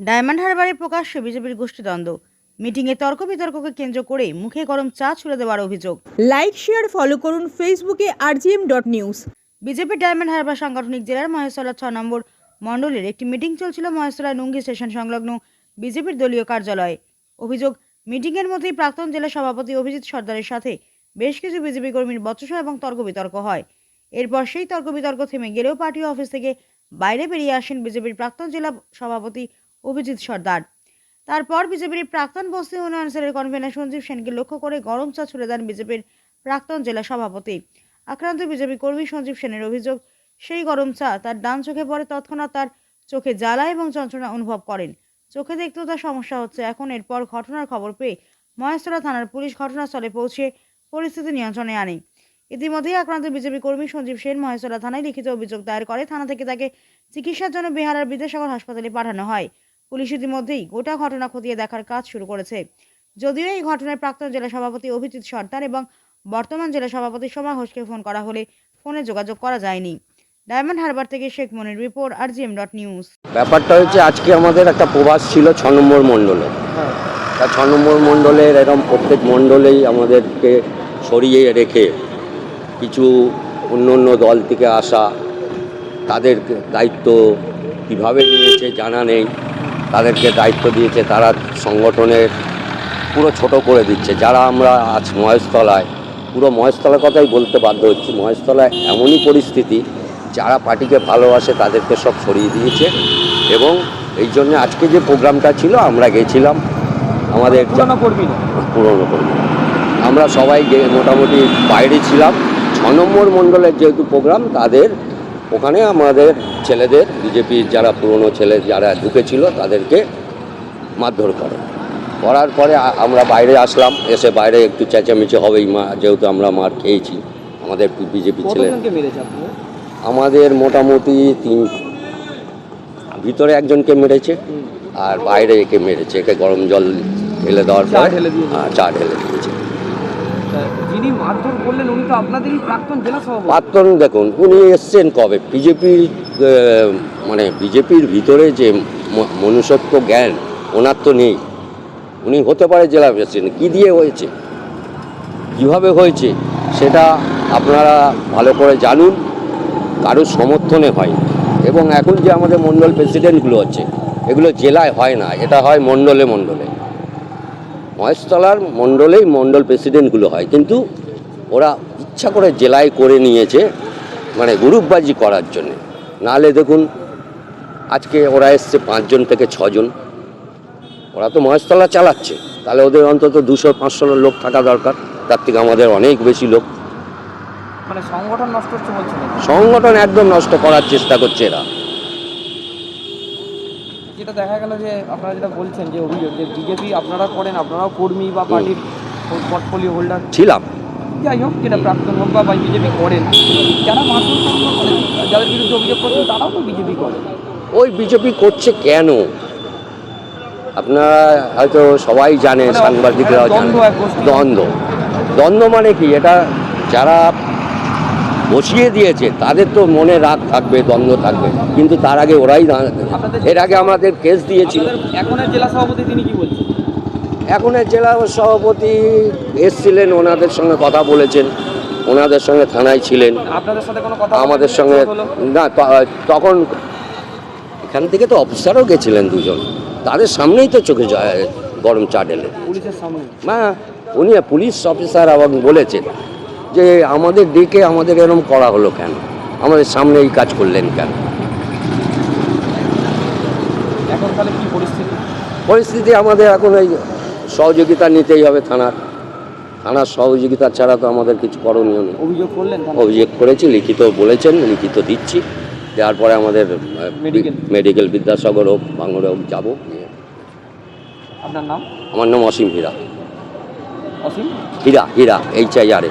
Diamond হারবারে প্রকাশ্যে বিজেপির গোষ্ঠীদ্বন্দ্ব মিটিংয়ে তর্ক বিতর্ককে কেন্দ্র করে মুখে গরম চা ছুড়ে দেওয়ার অভিযোগ। লাইক শেয়ার ফলো করুন ফেসবুকে RGM dot news. BJP Diamond Harbour সাংগঠনিক জেলার মহেশতলা ছ নম্বর মণ্ডলের একটি মিটিং চলছিল মহেশতলা নুঙ্গি স্টেশন সংলগ্ন বিজেপির দলীয় কার্যালয়ে। অভিযোগ মিটিংয়ের মধ্যেই প্রাক্তন জেলা সভাপতি অভিজিৎ সর্দারের সাথে বেশ কিছু বিজেপি কর্মীর বচসা এবং তর্ক বিতর্ক হয়। এরপর সেই তর্ক বিতর্ক থেমে গেলেও পার্টি অফিস থেকে বাইরে বেরিয়ে আসেন বিজেপির প্রাক্তন জেলা সভাপতি অভিজিৎ সর্দার। তারপর বিজেপির প্রাক্তন বস্তি উন্নয়ন সেলের কনভেনার সঞ্জীব সেনকে লক্ষ্য করে গরম চা ছুড়ে দেন বিজেপির প্রাক্তন জেলা সভাপতি। আক্রান্ত বিজেপি কর্মী সঞ্জীব সেনের অভিযোগ, সেই গরম চা তার ডান চোখে পড়ে, তৎক্ষণাৎ তার চোখে জ্বালা এবং যন্ত্রণা অনুভব করেন। চোখে দেখতেও তার সমস্যা হচ্ছে। এখন এরপর ঘটনার খবর পেয়ে মহেশতলা থানার পুলিশ ঘটনাস্থলে পৌঁছে পরিস্থিতি নিয়ন্ত্রণে আনে। ইতিমধ্যেই আক্রান্ত বিজেপি কর্মী সঞ্জীব সেন মহেশতলা থানায় লিখিত অভিযোগ দায়ের করে। থানা থেকে তাকে চিকিৎসার জন্য বিহারের বিদ্যাসাগর হাসপাতালে পাঠানো হয়। পুলিশ ইতিমধ্যেই গোটা ঘটনা খতিয়ে দেখার কাজ শুরু করেছে। যদিও এই ঘটনায় প্রাক্তন জেলা সভাপতি অভিজিৎ সর্দার এবং বর্তমান জেলা সভাপতি সোমা ঘোষকে ফোন করা হলে ফোনে যোগাযোগ করা যায়নি। ডায়মন্ড হারবার থেকে Sheikh Monir report R GM dot news. ব্যাপারটা হচ্ছে, আজকে আমাদের একটা প্রবাস ছিল ছ নম্বর মণ্ডলে। তা ছ নম্বর মণ্ডলের এরকম প্রত্যেক মণ্ডলেই আমাদেরকে সরিয়ে রেখে কিছু অন্য অন্য দল থেকে আসা, তাদের দায়িত্ব কীভাবে নিয়েছে জানা নেই। তাদেরকে দায়িত্ব দিয়েছে তারা সংগঠনের পুরো ছোট করে দিচ্ছে। যারা আমরা আজ মহেশতলায় পুরো মহেশতলার কথাই বলতে বাধ্য হচ্ছি মহেশতলায় এমনই পরিস্থিতি যারা পার্টিকে ভালোবাসে তাদেরকে সব সরিয়ে দিয়েছে এবং এই জন্য আজকে যে প্রোগ্রামটা ছিল আমরা গেছিলাম। আমাদের পুরনো কর্মী পুরনো কর্মী। আমরা সবাই গে মোটামুটি বাইরে ছিলাম। ছ নম্বর মণ্ডলের যেহেতু প্রোগ্রাম তাদের ওখানে আমাদের ছেলেদের বিজেপির যারা পুরনো ছেলে যারা ঢুকেছিল তাদেরকে মারধর করে। করার পরে আমরা বাইরে আসলাম এসে বাইরে একটু চেঁচামেচি হবেই মা যেহেতু আমরা মার খেয়েছি। আমাদের বিজেপি ছেলে আমাদের মোটামুটি তিন ভিতরে একজনকে মেরেছে আর বাইরে একে মেরেছে একে গরম জল ঢেলে দেওয়ার পরে। হ্যাঁ, চা ঢেলে দিয়েছে। যিনি মারধর করলেন, উনি তো আপনাদেরই প্রাক্তন জেলা সভাপতি। প্রাক্তন, দেখুন, উনি এসছেন কবে? বিজেপির মানে বিজেপির ভিতরে যে মনুষ্যত্ব জ্ঞান, ওনার তো নেই। উনি হতে পারে জেলা প্রেসিডেন্ট। কী দিয়ে হয়েছে? কীভাবে হয়েছে? সেটা আপনারা ভালো করে জানুন। কারোর সমর্থনে হয়। এবং এখন যে আমাদের মণ্ডল প্রেসিডেন্টগুলো আছে, এগুলো জেলায় হয় না। এটা হয় মণ্ডলে মণ্ডলে মহেশতলার মণ্ডলেই মণ্ডল প্রেসিডেন্টগুলো হয় কিন্তু ওরা ইচ্ছা করে জেলায় করে নিয়েছে মানে গ্রুপবাজি করার জন্য। নাহলে দেখুন আজকে ওরা এসছে পাঁচজন থেকে ছজন। ওরা তো মহেশতলা চালাচ্ছে তাহলে ওদের অন্তত দুশো পাঁচশো লোক থাকা দরকার তার থেকে আমাদের অনেক বেশি লোক। মানে সংগঠন নষ্ট হচ্ছে সংগঠন একদম নষ্ট করার চেষ্টা করছে এরা। যেটা দেখা গেল যে আপনারা যেটা বলছেন যে অভিযোগ যে বিজেপি আপনারা করেন আপনারাও কর্মী বা পার্টির পোর্টফোলিও হোল্ডার ছিলাম। যাই হোক যেটা প্রাক্তন হোক বা বিজেপি করেন যারা মারধর করেন মানে যাদের বিরুদ্ধে অভিযোগ করছেন তারাও তো বিজেপি করে। ওই বিজেপি করছে কেন? আপনারা হয়তো সবাই জানে মানে সাংবাদিকরাও জানে দ্বন্দ্ব এক দ্বন্দ্ব। দ্বন্দ্ব মানে কি? এটা যারা বসিয়ে দিয়েছে তাদের তো মনে রাগ থাকবে দ্বন্দ্ব থাকবে কিন্তু তার আগে ওরাই দাঁ- আপনাদের- এর আগে আমাদের কেস দিয়েছিল। এখনের জেলা সভাপতি তিনি কি বলছেন? এখনের জেলা সভাপতি এসছিলেন ওনাদের সঙ্গে কথা বলেছেন ওনাদের সঙ্গে থানায় ছিলেন। আপনাদের সাথে কোনো কথা আমাদের সঙ্গে না তখন এখান থেকে তো অফিসারও গেছিলেন দুজন। তাদের সামনেই তো চোখে গরম চা ঢেলে পুলিশের সামনে। মা উনি পুলিশ অফিসার আবার বলেছেন যে আমাদের ডেকে আমাদের এরম করা হলো কেন? আমাদের সামনে এই কাজ করলেন কেন? পরিস্থিতি? আমাদের এখন এই সহযোগিতা নিতেই হবে থানার। থানার সহযোগিতা ছাড়া তো আমাদের কিছু করণীয় নেই। অভিযোগ করলেন অভিযোগ করেছি লিখিত বলেছেন লিখিত দিচ্ছি। দেওয়ার পরে আমাদের মেডিকেল বিদ্যাসাগর হোক বাংলা হোক যাব। আপনার নাম? আমার নাম অসীম হীরা। অসীম? হীরা হীরা এইচ আই আর এ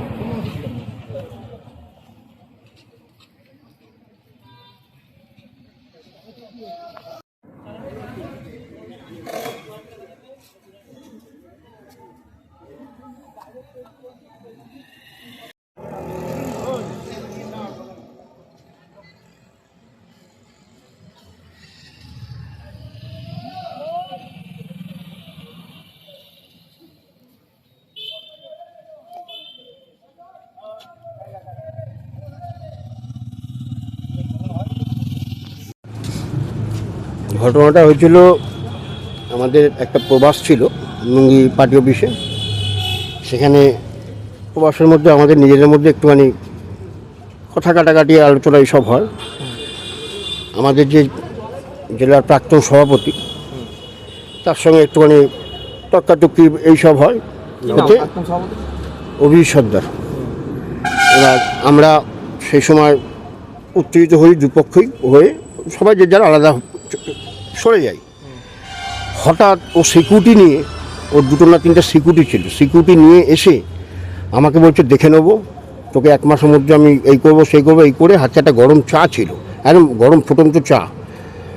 ঘটনাটা হয়েছিল আমাদের একটা প্রবাস ছিল লুঙ্গি পার্টি অফিসে। সেখানে প্রবাসের মধ্যে আমাদের নিজেদের মধ্যে একটুখানি কথা কাটাকাটি আলোচনা এইসব হয়। আমাদের যে জেলার প্রাক্তন সভাপতি তার সঙ্গে একটুখানি টক্কাটুক্কি এইসব হয়। হতে অভিজিৎ সর্দার। এবার আমরা সেই সময় উত্তেজিত হই দুপক্ষই হয়ে সবাই যে যারা আলাদা সরে যাই। হঠাৎ ও সিকিউরিটি নিয়ে, ওর দুটো না তিনটা সিকিউরিটি ছিল। সিকিউরিটি নিয়ে এসে আমাকে বলছে, দেখে নেব। তোকে এক মাসের মধ্যে আমি এই করব, সেই করব, এই করে হাতে একটা গরম চা ছিল। একদম গরম ফুটন্ত চা।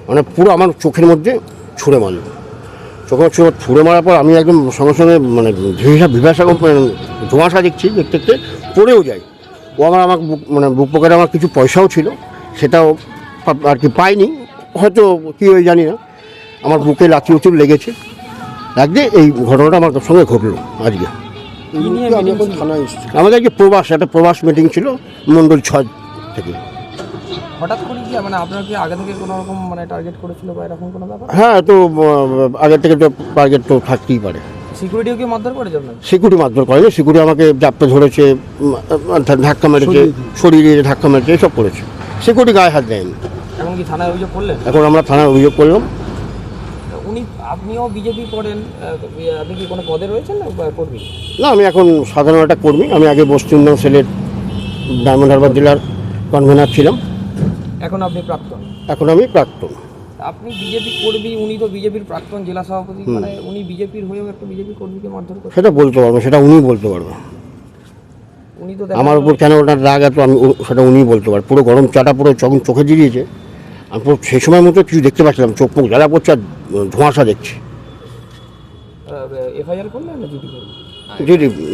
মানে পুরো আমার চোখের মধ্যে ছুঁড়ে মারলো। চোখে ছুঁড়ে ছুঁড়ে মারার পর আমি একদম সঙ্গে সঙ্গে মানে ভিভা ভিভাসা ধোঁয়াশা দেখছি, দেখতে দেখতে পড়েও যাই। ও আমার আমার মানে বুক পকেটে আমার কিছু পয়সাও ছিল। সেটাও আর কি পাইনি। হয়তো কী হয়ে জানি না। আমার বুকে লাচি উচুর লেগেছে। লাগছে এই ঘটনাটা আমার সঙ্গে ঘটলো আজকে? আমাদের যে প্রবাস একটা প্রবাস মিটিং ছিল মণ্ডল ছয় থেকে। হঠাৎ করে কি মানে আপনার কি আগে থেকে কোনো রকম মানে টার্গেট করেছিল বা এরকম কোনো ব্যাপার? হ্যাঁ তো আগের থেকে তো টার্গেট তো থাকতেই পারে। সিকিউরিটিও কি মারধর করেছে আপনাকে সিকিউরিটি মারধর করেনি। সিকিউরিটি আমাকে জাপটে ধরেছে ধাক্কা মেরেছে শরীরে ধাক্কা মেরেছে এসব করেছে। সিকিউরিটি গায়ে হাত দেয়নি। এখন কি থানায় অভিযোগ করলেন? এখন আমরা থানায় অভিযোগ করলাম। উনি আপনিও বিজেপি করেন আপনি কি কোনো পদে রয়েছেন না কর্মী? না আমি এখন সাধারণ একটা কর্মী। আমি আগে উন্নয়ন সেলের ডায়মন্ড হারবার জেলার কনভেনার ছিলাম। এখন আপনি প্রাক্তন? এখন আমি প্রাক্তন। আপনি বিজেপি কর্মী উনি তো বিজেপির প্রাক্তন জেলা সভাপতি। মানে উনি বিজেপির হয়েও একটা বিজেপি কর্মীকে মারধর করেন সেটা বলতে পারব সেটা উনি বলতে পারবে। উনি তো আমার উপর কেন ওনার রাগ এত আমি সেটা উনি বলতে পারব। পুরো গরম চাটা পুরো চোখে দিয়েছে আমি সেই সময় মতো কিছু দেখতে পাচ্ছিলাম চোখ মুখ জ্বালা করছে আর ধোঁয়াশা দেখছি। এফআইআর করলেন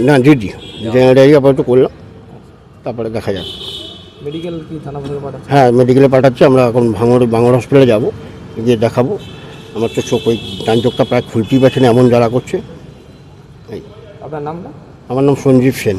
না জিডি না জেনারেটারি আপাতত করলাম তারপরে দেখা যাক। মেডিকেল কি থানা পাঠাচ্ছে? হ্যাঁ মেডিকেলে পাঠাচ্ছি আমরা এখন ভাঙড় বাংলা হসপিটালে যাব গিয়ে দেখাবো। আমার তো চোখ ওই ডান চোখটা প্রায় খুলতেই পারছে না এমন জ্বালা করছে। আপনার নামটা? আমার নাম সঞ্জীব সেন।